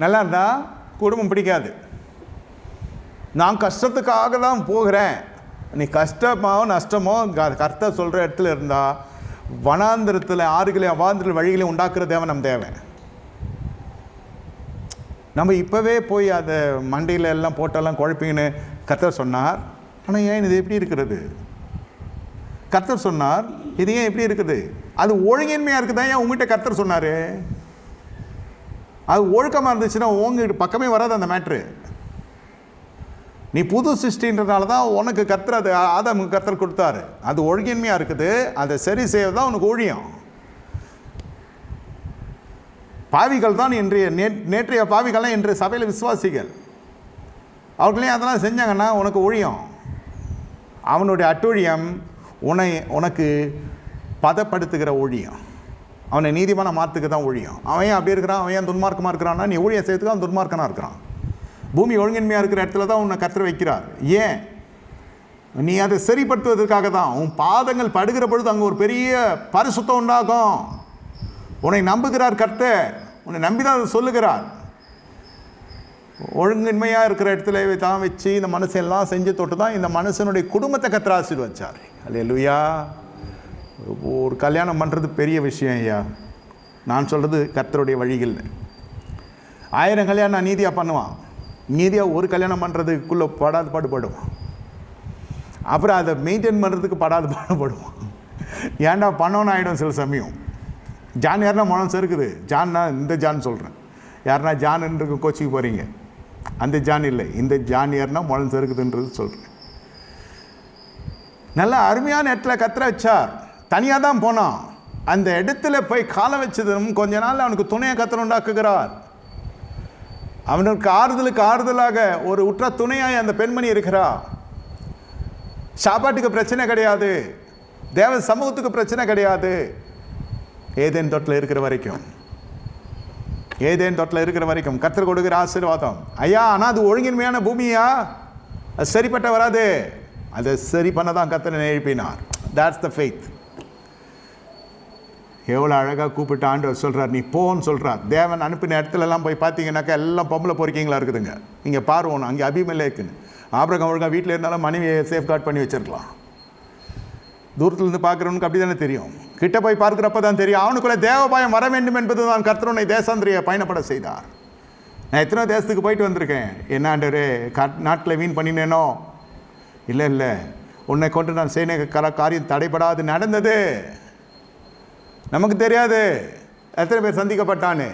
நல்லா இருந்தால் குடும்பம் பிடிக்காது. நான் கஷ்டத்துக்காக தான் போகிறேன். நீ கஷ்டமாவோ நஷ்டமோ க- கர்த்தர் சொல்கிற இடத்துல இருந்தால் வனாந்திரத்தில் ஆறுகளையும் அவாந்திர வழிகளையும் உண்டாக்குற தேவன் நம் தேவை நம்ம இப்போவே போய் அதை மண்டையில் எல்லாம் போட்டெல்லாம் குழப்பிங்கன்னு கர்த்தர் சொன்னார். ஆனால் ஏன் இது எப்படி இருக்கிறது? கர்த்தர் சொன்னார் இது ஏன் எப்படி இருக்குது? அது ஒழுங்கின்மையாக இருக்குதா ஏன் உங்ககிட்ட கர்த்தர் சொன்னார்? அது ஒழுக்கமாக இருந்துச்சுன்னா உங்ககிட்ட பக்கமே வராது அந்த மேட்ரு நீ புது சிருஷ்டின்றனால தான் உனக்கு கத்துற அது ஆதாமுக்கு கத்தர் கொடுத்தாரு. அது ஒழுங்கின்மையாக இருக்குது. அதை சரி செய்வது தான் உனக்கு ஒழியம் பாவிகள் தான் இன்றைய நே நேற்றைய பாவிகள்லாம் இன்றைய சபையில் விசுவாசிகள். அவர்களையும் அதெல்லாம் செஞ்சாங்கன்னா உனக்கு ஒழியும் அவனுடைய அட்டூழியம் உன்னை உனக்கு பதப்படுத்துகிற ஒழியம் அவனை நீதிமான மாற்றுக்கு தான் ஒழியும். அவன் ஏன் அப்படி இருக்கிறான்? அவன் ஏன் துன்மார்க்கமாக இருக்கிறான்னா நீ ஊழியம் செய்யறதுக்கு அவன் துன்மார்க்கனாக இருக்கிறான். பூமி ஒழுங்கின்மையாக இருக்கிற இடத்துல தான் உன்னை கத்திர வைக்கிறார். ஏன்? நீ அதை சரிப்படுத்துவதற்காக தான். உன் பாதங்கள் படுகிற பொழுது அங்கே ஒரு பெரிய பரிசுத்தம் உண்டாகும். உன்னை நம்புகிறார் கர்த்தர். உன்னை நம்பி தான் அதை சொல்லுகிறார். ஒழுங்கின்மையாக இருக்கிற இடத்துல தான் வச்சு இந்த மனுஷெல்லாம் செஞ்சு தொட்டு தான் இந்த மனுஷனுடைய குடும்பத்தை கத்திர ஆசீர்வச்சார் அல்லையா ஒரு கல்யாணம் பண்ணுறது பெரிய விஷயம் ஐயா. நான் சொல்கிறது கர்த்தருடைய வழிகள். ஆயிரம் கல்யாணம் நான் நீதியாக பண்ணுவான். நீதியாக ஒரு கல்யாணம் பண்ணுறதுக்குள்ளே படாது பாடுபடுவான். அப்புறம் அதை மெயின்டைன் பண்ணுறதுக்கு படாது பாடுபடுவான். ஏன்டா பண்ணோன்னு ஆகிடும் சில சமயம். ஜான் யாருன்னா மனம் செருக்குது. ஜான்னா இந்த ஜான் சொல்கிறேன் யாருன்னா ஜான்ன்றது கோச்சிக்கு போகிறீங்க அந்த ஜான் இல்லை. இந்த ஜான் யாருன்னா முழம் செருக்குதுன்றது சொல்கிறேன் நல்ல அருமையான இடத்துல கத்துற வச்சார் தனியாக தான் போனான். அந்த இடத்துல போய் காலை வச்சதும் கொஞ்ச நாள் அவனுக்கு துணையை கத்திர உண்டாக்குகிறார். அவனுக்கு ஆறுதலுக்கு ஆறுதலாக ஒரு உற்ற துணையாய் அந்த பெண்மணி இருக்கிறா. சாப்பாட்டுக்கு பிரச்சனை கிடையாது. தேவ சமூகத்துக்கு பிரச்சனை கிடையாது. ஏதேன் தொட்டில் இருக்கிற வரைக்கும். ஏதேன் தொட்டில் இருக்கிற வரைக்கும். கத்தர் கொடுக்கிற ஆசீர்வாதம். ஐயா ஆனால் அது ஒழுங்கின்மையான பூமியா? அது சரிப்பட்ட வராது. அதை சரி பண்ண தான் கத்தனை எழுப்பினார். தாட்ஸ் த ஃபெய்த் எவ்வளோ அழகாக கூப்பிட்டு ஆண்டவர் சொல்கிறார் நீ போன்னு சொல்கிறார் தேவன் அனுப்பின இடத்துலலாம் போய் பார்த்தீங்கன்னாக்கா எல்லாம் பொம்பளை பொறுக்கிங்களா இருக்குதுங்க. இங்கே பார்வோம் அங்கே அபிமேலே இருக்குன்னு ஆபிரகம் ஒழுங்காக வீட்டில் இருந்தாலும் மனைவியை சேஃப்கார்ட் பண்ணி வச்சிருக்கலாம். தூரத்துலேருந்து பார்க்குறவனுக்கு அப்படி தானே தெரியும். கிட்ட போய் பார்க்குறப்ப தான் தெரியும். அவனுக்குள்ளே தேவபாயம் வர வேண்டும் என்பது தான் கர்த்தருனை தேசாந்திரியை பயணப்பட செய்தார். நான் எத்தனை தேசத்துக்கு போயிட்டு வந்திருக்கேன். என்னாண்டரு கட் காட் நாட்டில் வீண் பண்ணினேனோ? இல்லை இல்லை. உன்னை கொண்டு நான் செய்ய காரியம் தடைபடாது நடந்தது. நமக்கு தெரியாது. எத்தனை பேர் சந்திக்கப்பட்டான்னு?